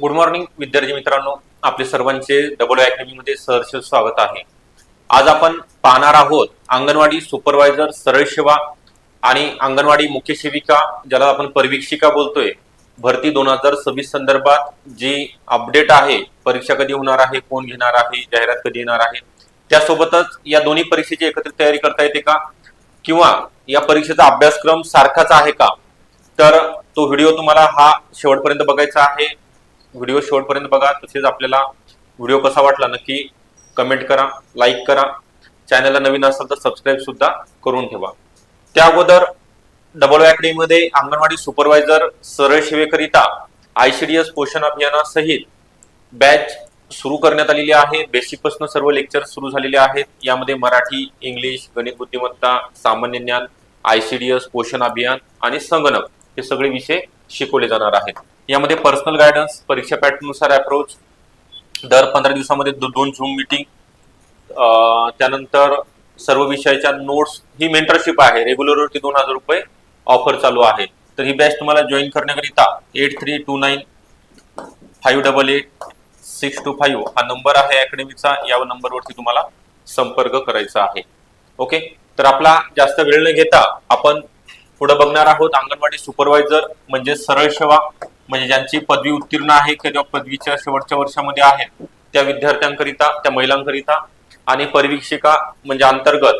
Good morning विद्यार्थी मित्रांनो. आपले सर्वांचे डबल अकॅडमी मध्ये सहर्ष स्वागत आहे. आज आपण पाहणार आहोत अंगणवाडी सुपरवायझर सरळ सेवा आणि अंगणवाडी मुख्य सेविका ज्याला आपण परिवीक्षिका बोलतोय. भरती दोन हजार सव्वीस संदर्भात जी अपडेट आहे परीक्षा कधी होणार आहे कोण घेणार आहे जाहिरात कधी येणार आहे त्यासोबतच या दोन्ही परीक्षेची एकत्रित तयारी करता येते का? किंवा या परीक्षेचा अभ्यासक्रम सारखाच आहे का? तर तो व्हिडिओ तुम्हाला हा शेवटपर्यंत बघायचा आहे. व्हिडिओ शेवटपर्यंत बघा. तसेच आपल्याला व्हिडिओ कसा वाटला नक्की कमेंट करा लाईक करा. चॅनलला नवीन असाल तर सबस्क्राईब सुद्धा करून ठेवा. त्या अगोदर डबलमध्ये अंगणवाडी सुपरवायझर सरळ सेवेकरिता आयसीडीएस पोषण अभियानासहित बॅच सुरू करण्यात आलेली आहे. बेसिकपासून सर्व लेक्चर सुरू झालेले आहेत. यामध्ये मराठी इंग्लिश गणित बुद्धिमत्ता सामान्य ज्ञान आयसीडीएस पोषण अभियान आणि संगणक हे सगळे विषय शिकवले जाणार आहेत. यामध्ये पर्सनल गायडन्स परीक्षा पॅटर्ननुसार अप्रोच दर पंधरा दिवसामध्ये दोन झूम मिटिंग त्यानंतर सर्व विषयाच्या नोट्स ही मेंटरशिप आहे. रेग्युलरवरती दोन हजार रुपये ऑफर चालू आहे. तर ही बॅच तुम्हाला जॉईन करण्याकरिता eight three two nine five double eight six two five हा नंबर आहे अकॅडमीचा या नंबरवरती तुम्हाला संपर्क करायचा आहे. ओके तर आपला जास्त वेळ न घेता आपण पुढे बघणार आहोत. अंगणवाडी सुपरवायझर म्हणजे सरळ सेवा. म्हणजे ज्यांची पदवी उत्तीर्ण आहे किंवा पदवीच्या शेवटच्या वर्षामध्ये आहेत त्या विद्यार्थ्यांकरिता त्या महिलांकरिता आणि परिवीक्षिका म्हणजे अंतर्गत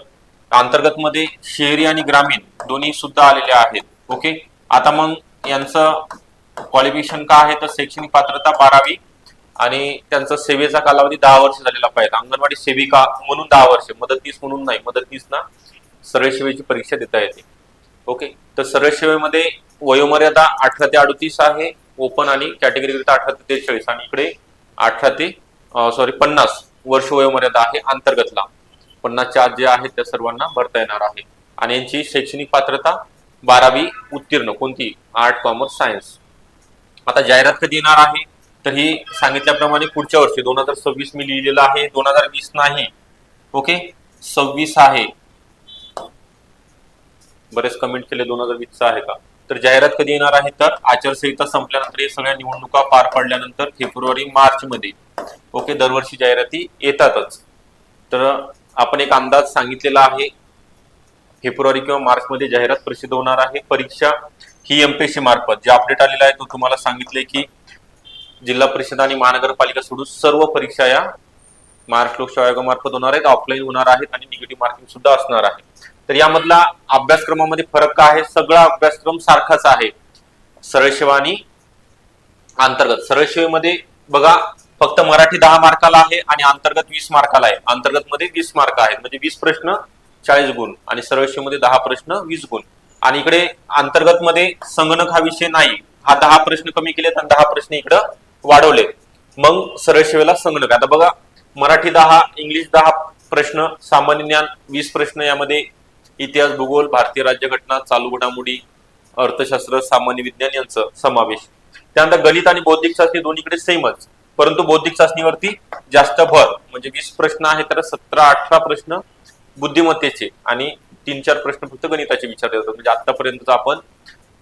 अंतर्गत मध्ये शहरी आणि ग्रामीण दोन्ही सुद्धा आलेले आहेत. ओके? आता मग यांचं क्वालिफिकेशन का आहे? तर शैक्षणिक पात्रता बारावी आणि त्यांचा सेवेचा कालावधी दहा वर्ष झालेला पाहिजे. अंगणवाडी सेविका म्हणून दहा वर्ष मदतनीस म्हणून नाही. मदतनीस ना सरळ सेवेची परीक्षा देता येते. ओके? तर सरळ सेवेमध्ये वयोमर्यादा अठरा ते अडतीस आहे. ओपन आणि कॅटेगरीकरिता अठरा ते तेचाळीस आणि इकडे अठरा ते सॉरी पन्नास वर्ष वयोमर्यादा आहे अंतर्गतला. पन्नासच्या आत जे आहेत त्या सर्वांना भरता येणार आहे. आणि यांची शैक्षणिक पात्रता बारावी उत्तीर्ण कोणती? Art commerce science. आता जाहिरात कधी येणार आहे? तर ही सांगितल्याप्रमाणे पुढच्या वर्षी दोन हजार सव्वीस मी लिहिलेलं आहे दोन हजार वीस नाही. ओके? सव्वीस आहे. बरेच कमेंट केले दोन हजार वीसचा आहे का? तर जाहिरात कधी येणार आहे? तर आचारसंहिता संपल्यानंतर हे सगळ्या निवडणुका पार पडल्यानंतर फेब्रुवारी मार्च मध्ये ओके दरवर्षी जाहिराती येतातच. तर आपण एक अंदाज सांगितलेला आहे. फेब्रुवारी किंवा मार्च मध्ये जाहिरात प्रसिद्ध होणार आहे. परीक्षा ही एमपीएससी मार्फत जे अपडेट आलेला आहे तो तुम्हाला सांगितले की जिल्हा परिषद आणि महानगरपालिका सोडून सर्व परीक्षा या महाराष्ट्र लोकसेवा आयोगामार्फत होणार आहेत. ऑफलाईन होणार आहेत आणि निगेटिव्ह मार्किंग सुद्धा असणार आहे. तर यामधला अभ्यासक्रमामध्ये फरक काय आहे? सगळा अभ्यासक्रम सारखाच आहे. सरळ सेवा आणि अंतर्गत. सरळ सेवेमध्ये बघा फक्त मराठी दहा मार्काला आहे आणि अंतर्गत वीस मार्काला आहे. अंतर्गत मध्ये वीस मार्क आहेत. म्हणजे वीस प्रश्न चाळीस गुण. आणि सरळ सेवेमध्ये दहा प्रश्न वीस गुण. आणि इकडे अंतर्गत मध्ये संगणक हा विषय नाही. हा दहा प्रश्न कमी केलेत आणि दहा प्रश्न इकडं वाढवले मग सरळ सेवेला संगणक. आता बघा मराठी दहा इंग्लिश दहा प्रश्न सामान्य ज्ञान वीस प्रश्न यामध्ये इतिहास भूगोल भारतीय राज्यघटना चालू घडामोडी अर्थशास्त्र सामान्य विज्ञान यांचं समावेश. त्यानंतर गणित आणि बौद्धिक चाचणी दोन्हीकडे सेमच परंतु बौद्धिक चाचणीवरती जास्त भर म्हणजे वीस प्रश्न आहे तर सतरा अठरा प्रश्न बुद्धिमत्तेचे आणि तीन चार प्रश्न फक्त गणिताचे विचारले जातात. म्हणजे आतापर्यंत आपण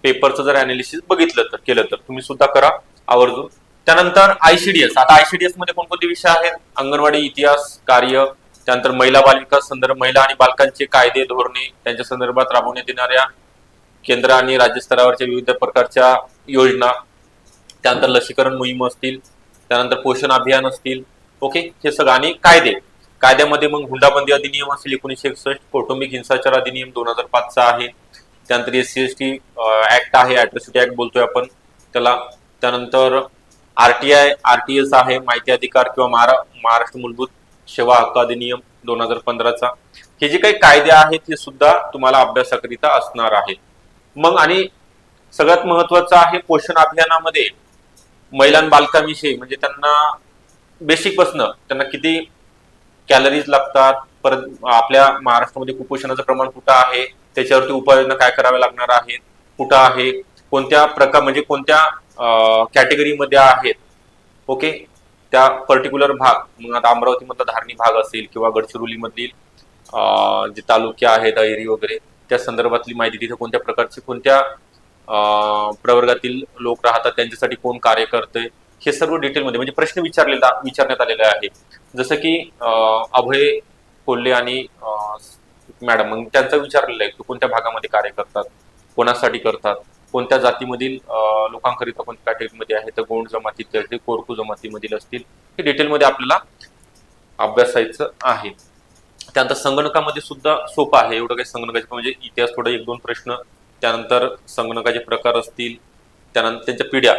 पेपरचं जर अनालिसिस बघितलं तर केलं तर तुम्ही सुद्धा करा आवर्जून. त्यानंतर आयसीडीएस आता आयसीडीएसमध्ये कोणकोणते विषय आहेत? अंगणवाडी इतिहास कार्य त्यानंतर महिला बालविकास संदर्भ महिला आणि बालकांचे कायदे धोरणे त्यांच्या संदर्भात राबवण्यात येणाऱ्या केंद्र आणि राज्य स्तरावरच्या विविध प्रकारच्या योजना त्यानंतर लसीकरण मोहीम असतील त्यानंतर पोषण अभियान असतील. ओके? हे सगळं आणि कायदे. कायद्यामध्ये मग हुंडाबंदी अधिनियम असेल एकोणीशे एकसष्ट कौटुंबिक हिंसाचार अधिनियम दोन हजार पाचचा आहे. त्यानंतर S C S T act आहे ऍट्रॉसिटी ऍक्ट बोलतोय आपण त्याला. त्यानंतर आरटीआय आरटीएस आहे माहिती अधिकार किंवा महारा महाराष्ट्र मूलभूत सेवा हक्क अधिनियम दोन हजार पंधराचा. हे जे काही कायदे आहेत हे सुद्धा तुम्हाला अभ्यासाकरिता असणार आहेत. मग आणि सगळ्यात महत्वाचं आहे पोषण अभियानामध्ये महिला बालकांविषयी म्हणजे त्यांना बेसिकपासनं त्यांना किती कॅलरीज लागतात परत आपल्या महाराष्ट्रामध्ये कुपोषणाचं प्रमाण कुठं आहे त्याच्यावरती उपाययोजना काय कराव्या लागणार आहेत कुठं आहे कोणत्या प्रकार म्हणजे कोणत्या कॅटेगरीमध्ये आहेत. ओके त्या पर्टिक्युलर भाग मग आता अमरावतीमधला धारणी भाग असेल किंवा गडचिरोलीमधील जे तालुके आहेत ऐरी वगैरे त्या संदर्भातली माहिती तिथे कोणत्या प्रकारची कोणत्या प्रवर्गातील लोक राहतात त्यांच्यासाठी कोण कार्य करते हे सर्व डिटेलमध्ये म्हणजे प्रश्न विचारलेला विचारण्यात आलेले आहे. जसं की अभय कोल्हे आणि मॅडम मग त्यांचं विचारलेलं आहे की कोणत्या भागामध्ये कार्य करतात कोणासाठी करतात कोणत्या जातीमधील लोकांकरिता कोणत्या कॅटेगरीमध्ये आहे तर गोंड जमातीतील असतील कोरकू जमातीमधील असतील हे डिटेलमध्ये आपल्याला अभ्यासायचं आहे. त्यानंतर संगणकामध्ये सुद्धा सोपं आहे एवढं काही संगणकाचे म्हणजे इतिहास थोडं एक दोन प्रश्न त्यानंतर संगणकाचे प्रकार असतील त्यानंतर त्यांच्या पिढ्या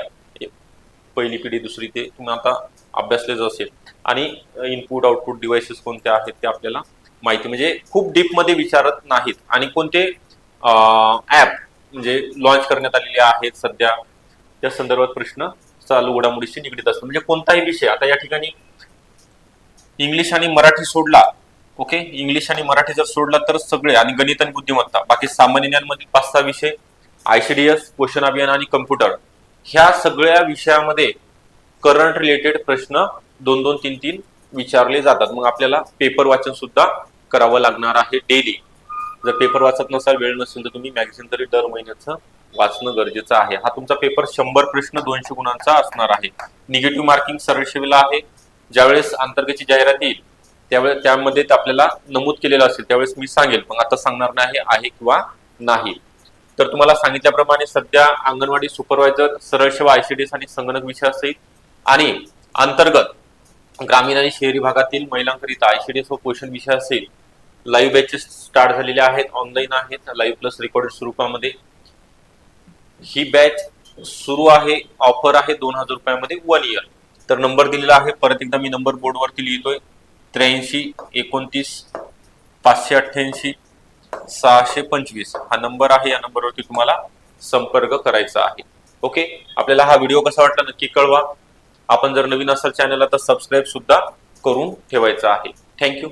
पहिली पिढी दुसरी ते तुम्ही आता अभ्यासलेच असेल. आणि इनपुट आउटपुट डिव्हायसेस कोणते आहेत ते आपल्याला माहिती म्हणजे खूप डीपमध्ये विचारत नाहीत. आणि कोणते ऍप म्हणजे लॉन्च करण्यात आलेले आहेत सध्या. त्या संदर्भात प्रश्न चालू घडामोडीशी निगडीत असतो. म्हणजे कोणताही विषय आता या ठिकाणी इंग्लिश आणि मराठी सोडला ओके इंग्लिश आणि मराठी जर सोडला तर सगळे आणि गणित आणि बुद्धिमत्ता बाकी सामान्य ज्ञानमधील पाच सहा विषय आयसीडीएस क्वेश्चन अभियान आणि कम्प्युटर ह्या सगळ्या विषयामध्ये करंट रिलेटेड प्रश्न दोन दोन तीन तीन विचारले जातात. मग आपल्याला पेपर वाचन सुद्धा करावं लागणार आहे डेली जर पेपर वाचत नसाल वेळ नसेल तर तुम्ही मॅगझिन तरी दर महिन्याचं वाचणं गरजेचं आहे. हा तुमचा पेपर शंभर प्रश्न दोनशे गुणांचा असणार आहे. निगेटिव्ह मार्किंग सरळ आहे. ज्यावेळेस अंतर्गतची जाहिरात येईल त्यावेळेस त्यामध्ये ते आपल्याला नमूद केलेलं असेल त्यावेळेस मी सांगेल. मग आता सांगणार नाही आहे किंवा नाही. तर तुम्हाला सांगितल्याप्रमाणे सध्या अंगणवाडी सुपरवायझर सरळ सेवा आयसीडीएस आणि संगणक विषय असेल आणि अंतर्गत ग्रामीण आणि शहरी भागातील महिलांकरिता आयसीडीएस व पोषण विषय असेल लाईव्ह बॅचेस स्टार्ट झालेले आहेत ऑनलाईन आहेत. लाईव्ह प्लस रेकॉर्डेड स्वरूपामध्ये. ही बॅच सुरू आहे ऑफर आहे दोन हजार रुपयामध्ये वन इयर तर नंबर दिलेला आहे. परत एकदा मी नंबर बोर्डवरती लिहितोय. त्र्याऐंशी एकोणतीस पाचशे अठ्ठ्याऐंशी सहाशे पंचवीस. हा नंबर आहे. या नंबरवरती तुम्हाला संपर्क करायचा आहे. ओके आपल्याला हा व्हिडिओ कसा वाटला नक्की कळवा. आपण जर नवीन असाल चॅनलला तर सबस्क्राईब सुद्धा करून ठेवायचा आहे. थँक्यू